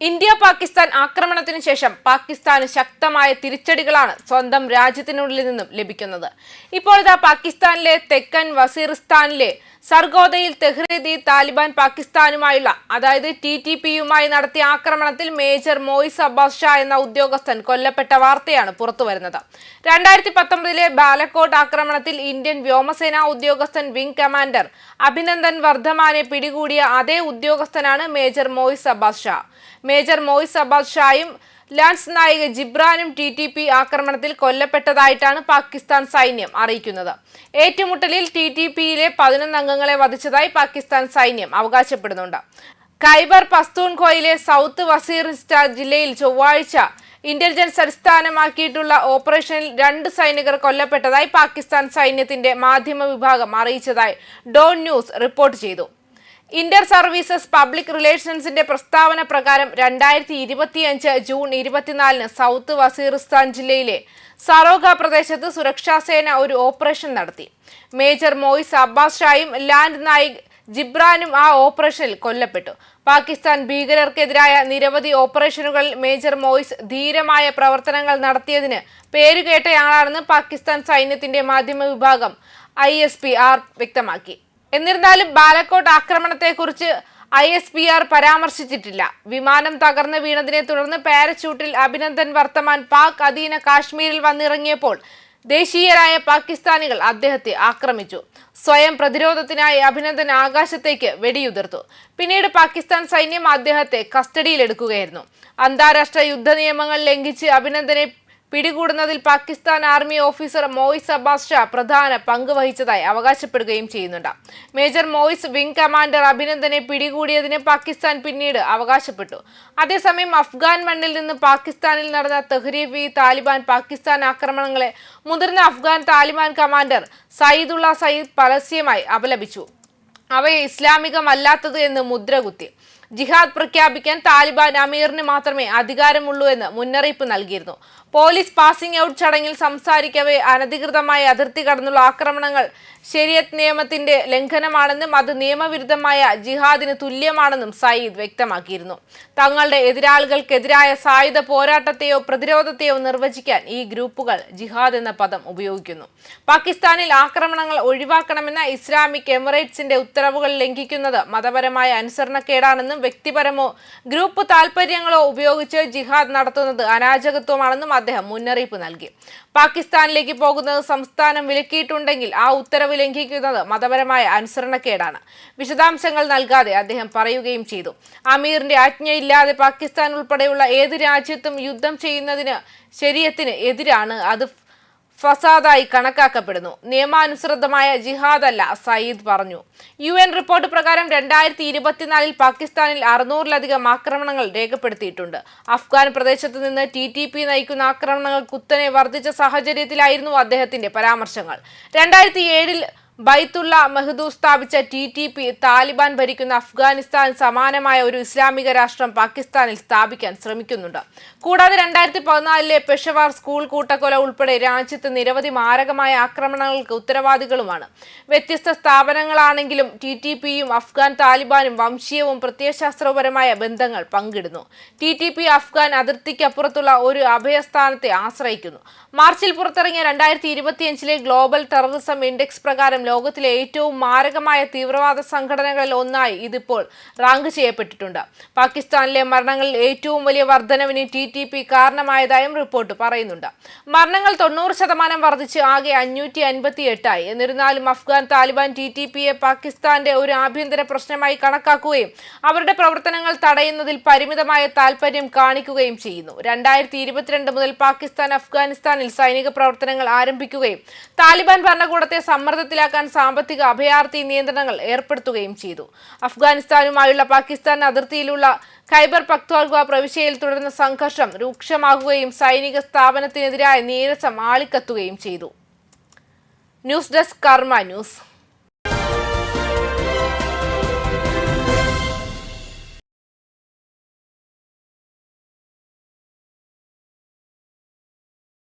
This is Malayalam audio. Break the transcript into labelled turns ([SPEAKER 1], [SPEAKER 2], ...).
[SPEAKER 1] ഇന്ത്യ പാകിസ്ഥാൻ ആക്രമണത്തിനു ശേഷം പാകിസ്ഥാന് ശക്തമായ തിരിച്ചടികളാണ് സ്വന്തം രാജ്യത്തിനുള്ളിൽ നിന്നും ലഭിക്കുന്നത്. ഇപ്പോഴത്തെ പാകിസ്ഥാനിലെ തെക്കൻ വസീറിസ്ഥാനിലെ സർഗോദയിൽ തെഹ്രീദി താലിബാൻ പാകിസ്ഥാനുമായുള്ള അതായത് ടി ടി പിയുമായി നടത്തിയ ആക്രമണത്തിൽ മേജർ മോയിസ് അബ്ബാസ് ഷാ എന്ന ഉദ്യോഗസ്ഥൻ കൊല്ലപ്പെട്ട വാർത്തയാണ് പുറത്തുവരുന്നത്. രണ്ടായിരത്തി പത്തൊമ്പതിലെ ബാലക്കോട്ട് ആക്രമണത്തിൽ ഇന്ത്യൻ വ്യോമസേനാ ഉദ്യോഗസ്ഥൻ വിംഗ് കമാൻഡർ അഭിനന്ദൻ വർദ്ധമാനെ പിടികൂടിയ അതേ ഉദ്യോഗസ്ഥനാണ് മേജർ മോയിസ് അബ്ബാസ് ഷാ. മേജർ മോയിസ് അബ്ബാസ് ഷായും ലാൻസ് നായിക ജിബ്രാനും ടി ടി പി ആക്രമണത്തിൽ കൊല്ലപ്പെട്ടതായിട്ടാണ് പാകിസ്ഥാൻ സൈന്യം അറിയിക്കുന്നത്. ഏറ്റുമുട്ടലിൽ ടി ടി പിയിലെ പതിനൊന്ന് അംഗങ്ങളെ വധിച്ചതായി പാകിസ്ഥാൻ സൈന്യം അവകാശപ്പെടുന്നുണ്ട്. ഖൈബർ പസ്തൂൺഖോയിലെ സൗത്ത് വസീറിസ്റ്റാൻ ജില്ലയിൽ ചൊവ്വാഴ്ച ഇന്റലിജൻസ് അടിസ്ഥാനമാക്കിയിട്ടുള്ള ഓപ്പറേഷനിൽ രണ്ട് സൈനികർ കൊല്ലപ്പെട്ടതായി പാകിസ്ഥാൻ സൈന്യത്തിന്റെ മാധ്യമ വിഭാഗം അറിയിച്ചതായി ഡോൺ ന്യൂസ് റിപ്പോർട്ട് ചെയ്തു. ഇന്റർ സർവീസസ് പബ്ലിക് റിലേഷൻസിന്റെ പ്രസ്താവന പ്രകാരം രണ്ടായിരത്തി ഇരുപത്തിയഞ്ച് ജൂൺ ഇരുപത്തിനാലിന് സൗത്ത് വസീറിസ്ഥാൻ ജില്ലയിലെ സറോഗ പ്രദേശത്ത് സുരക്ഷാസേന ഒരു ഓപ്പറേഷൻ നടത്തി. മേജർ മോയിസ് അബ്ബാസ് ഷായും ലാൻഡ് നായിക് ജിബ്രാനും ആ ഓപ്പറേഷനിൽ കൊല്ലപ്പെട്ടു. പാകിസ്ഥാൻ ഭീകരർക്കെതിരായ നിരവധി ഓപ്പറേഷനുകളിൽ മേജർ മോയിസ് ധീരമായ പ്രവർത്തനങ്ങൾ നടത്തിയതിന് പേരുകേട്ടയാളാണെന്ന് പാകിസ്ഥാൻ സൈന്യത്തിന്റെ മാധ്യമ വിഭാഗം ഐ ആർ വ്യക്തമാക്കി. എന്നിരുന്നാലും ബാലക്കോട്ട് ആക്രമണത്തെക്കുറിച്ച് ഐ എസ് പി ആർ പരാമർശിച്ചിട്ടില്ല. വിമാനം തകർന്നു വീണതിനെ തുടർന്ന് പാരച്യൂട്ടിൽ അഭിനന്ദൻ വർത്തമാൻ പാക് അധീന കാശ്മീരിൽ വന്നിറങ്ങിയപ്പോൾ ദേശീയരായ പാകിസ്ഥാനികൾ അദ്ദേഹത്തെ ആക്രമിച്ചു. സ്വയം പ്രതിരോധത്തിനായി അഭിനന്ദൻ ആകാശത്തേക്ക് വെടിയുതിർത്തു. പിന്നീട് പാകിസ്ഥാൻ സൈന്യം അദ്ദേഹത്തെ കസ്റ്റഡിയിലെടുക്കുകയായിരുന്നു. അന്താരാഷ്ട്ര യുദ്ധ നിയമങ്ങൾ ലംഘിച്ച് അഭിനന്ദനെ പിടികൂടുന്നതിൽ പാകിസ്ഥാൻ ആർമി ഓഫീസർ മോയിസ് അബ്ബാസ് ഷാ പ്രധാന പങ്ക് വഹിച്ചതായി അവകാശപ്പെടുകയും ചെയ്യുന്നുണ്ട്. മേജർ മോയിസ് വിംഗ് കമാൻഡർ അഭിനന്ദനെ പിടികൂടിയതിന് പാകിസ്ഥാൻ പിന്നീട് അവകാശപ്പെട്ടു. അതേസമയം അഫ്ഗാൻ മണ്ണിൽ നിന്ന് പാകിസ്ഥാനിൽ നടന്ന തെഹ്രീഫ് ഇ താലിബാൻ പാകിസ്ഥാൻ ആക്രമണങ്ങളെ മുതിർന്ന അഫ്ഗാൻ താലിബാൻ കമാൻഡർ സയ്യിദുള്ള സയ്യിദ് പരസ്യമായി അപലപിച്ചു. അവയെ ഇസ്ലാമികമല്ലാത്തത് എന്ന് മുദ്രകുത്തി. ജിഹാദ് പ്രഖ്യാപിക്കാൻ താലിബാൻ അമീറിന് മാത്രമേ അധികാരമുള്ളൂ എന്ന് മുന്നറിയിപ്പ് നൽകിയിരുന്നു. പോലീസ് പാസിംഗ് ഔട്ട് ചടങ്ങിൽ സംസാരിക്കവേ അനധികൃതമായ അതിർത്തി കടന്നുള്ള ആക്രമണങ്ങൾ ശരിയത്ത് നിയമത്തിന്റെ ലംഘനമാണെന്നും അത് നിയമവിരുദ്ധമായ ജിഹാദിന് തുല്യമാണെന്നും സയ്യിദ് വ്യക്തമാക്കിയിരുന്നു. തങ്ങളുടെ എതിരാളികൾക്കെതിരായ സായുധ പോരാട്ടത്തെയോ പ്രതിരോധത്തെയോ നിർവചിക്കാൻ ഈ ഗ്രൂപ്പുകൾ ജിഹാദ് എന്ന പദം ഉപയോഗിക്കുന്നു. പാകിസ്ഥാനിൽ ആക്രമണങ്ങൾ ഒഴിവാക്കണമെന്ന ഇസ്ലാമിക് എമിറേറ്റ്സിന്റെ ഉത്തരവുകൾ ലംഘിക്കുന്നത് മതപരമായ അനുസരണക്കേടാണെന്നും വ്യക്തിപരമോ ഗ്രൂപ്പ് താൽപര്യങ്ങളോ ഉപയോഗിച്ച് ജിഹാദ് നടത്തുന്നത് അരാജകത്വമാണെന്നും അദ്ദേഹം മുന്നറിയിപ്പ് നൽകി. പാകിസ്ഥാനിലേക്ക് പോകുന്നത് സംസ്ഥാനം വിലക്കിയിട്ടുണ്ടെങ്കിൽ ആ ഉത്തരവ് ലംഘിക്കുന്നത് മതപരമായ അനുസരണക്കേടാണ്. വിശദാംശങ്ങൾ നൽകാതെ അദ്ദേഹം പറയുകയും ചെയ്തു. അമീറിന്റെ ആജ്ഞയില്ലാതെ പാകിസ്ഥാൻ ഉൾപ്പെടെയുള്ള ഏത് രാജ്യത്തും യുദ്ധം ചെയ്യുന്നതിന് ശരീരത്തിന് എതിരാണ് അത് ഫസാദായി കണക്കാക്കപ്പെടുന്നു. നിയമാനുസൃതമായ ജിഹാദ് അല്ല സയ്യിദ് പറഞ്ഞു. യു എൻ റിപ്പോർട്ട് പ്രകാരം രണ്ടായിരത്തി ഇരുപത്തിനാലിൽ പാകിസ്ഥാനിൽ അറുന്നൂറിലധികം ആക്രമണങ്ങൾ രേഖപ്പെടുത്തിയിട്ടുണ്ട്. അഫ്ഗാൻ പ്രദേശത്ത് നിന്ന് ടി ടി പി നയിക്കുന്ന ആക്രമണങ്ങൾ കുത്തനെ വർദ്ധിച്ച സാഹചര്യത്തിലായിരുന്നു അദ്ദേഹത്തിന്റെ പരാമർശങ്ങൾ. രണ്ടായിരത്തി ഏഴിൽ ബൈത്തുള്ള മെഹദൂ സ്ഥാപിച്ച ടി ടി പി താലിബാൻ ഭരിക്കുന്ന അഫ്ഗാനിസ്ഥാൻ സമാനമായ ഒരു ഇസ്ലാമിക രാഷ്ട്രം പാകിസ്ഥാനിൽ സ്ഥാപിക്കാൻ ശ്രമിക്കുന്നുണ്ട്. കൂടാതെ രണ്ടായിരത്തി പതിനാലിലെ പെഷവാർ സ്കൂൾ കൂട്ടക്കൊല ഉൾപ്പെടെ രാജ്യത്ത് നിരവധി മാരകമായ ആക്രമണങ്ങൾക്ക് ഉത്തരവാദികളുമാണ്. വ്യത്യസ്ത സ്ഥാപനങ്ങളാണെങ്കിലും ടി ടി പിയും അഫ്ഗാൻ താലിബാനും വംശീയവും പ്രത്യയശാസ്ത്രപരമായ ബന്ധങ്ങൾ പങ്കിടുന്നു. ടി ടി പി അഫ്ഗാൻ അതിർത്തിക്കപ്പുറത്തുള്ള ഒരു അഭയസ്ഥാനത്തെ ആശ്രയിക്കുന്നു. മാർച്ചിൽ പുറത്തിറങ്ങിയ രണ്ടായിരത്തി ഇരുപത്തിയഞ്ചിലെ ഗ്ലോബൽ ടെററിസം ഇൻഡെക്സ് പ്രകാരം ലോകത്തിലെ ഏറ്റവും മാരകമായ തീവ്രവാദ സംഘടനകളിൽ ഒന്നായി ഇതിപ്പോൾ റാങ്ക് ചെയ്യപ്പെട്ടിട്ടുണ്ട്. പാകിസ്ഥാനിലെ മരണങ്ങളിൽ ഏറ്റവും വലിയ വർധനവിന് ടി ടി പി കാരണമായതായും റിപ്പോർട്ട് പറയുന്നുണ്ട്. മരണങ്ങൾ തൊണ്ണൂറ് ശതമാനം വർദ്ധിച്ച് ആകെ അഞ്ഞൂറ്റി അൻപത്തി എട്ടായി എന്നിരുന്നാലും അഫ്ഗാൻ താലിബാൻ ടി ടി പിയെ പാകിസ്ഥാന്റെ ഒരു ആഭ്യന്തര പ്രശ്നമായി കണക്കാക്കുകയും അവരുടെ പ്രവർത്തനങ്ങൾ തടയുന്നതിൽ പരിമിതമായ താൽപര്യം കാണിക്കുകയും ചെയ്യുന്നു. രണ്ടായിരത്തി ഇരുപത്തിരണ്ട് മുതൽ പാകിസ്ഥാൻ അഫ്ഗാനിസ്ഥാനിൽ സൈനിക പ്രവർത്തനങ്ങൾ ആരംഭിക്കുകയും താലിബാൻ ഭരണകൂടത്തെ സമ്മർദ്ദത്തിലാക്കാൻ സാമ്പത്തിക അഭയാർത്ഥി നിയന്ത്രണങ്ങൾ ഏർപ്പെടുത്തുകയും ചെയ്തു. അഫ്ഗാനിസ്ഥാനുമായുള്ള പാകിസ്ഥാൻ അതിർത്തിയിലുള്ള ഖൈബർ പക്തോൽഗ പ്രവിശ്യയിൽ തുടർന്ന സംഘർഷം രൂക്ഷമാകുകയും സൈനിക സ്ഥാപനത്തിനെതിരായ നീരസം ആളിക്കത്തുകയും ചെയ്തു. News desk Karma news.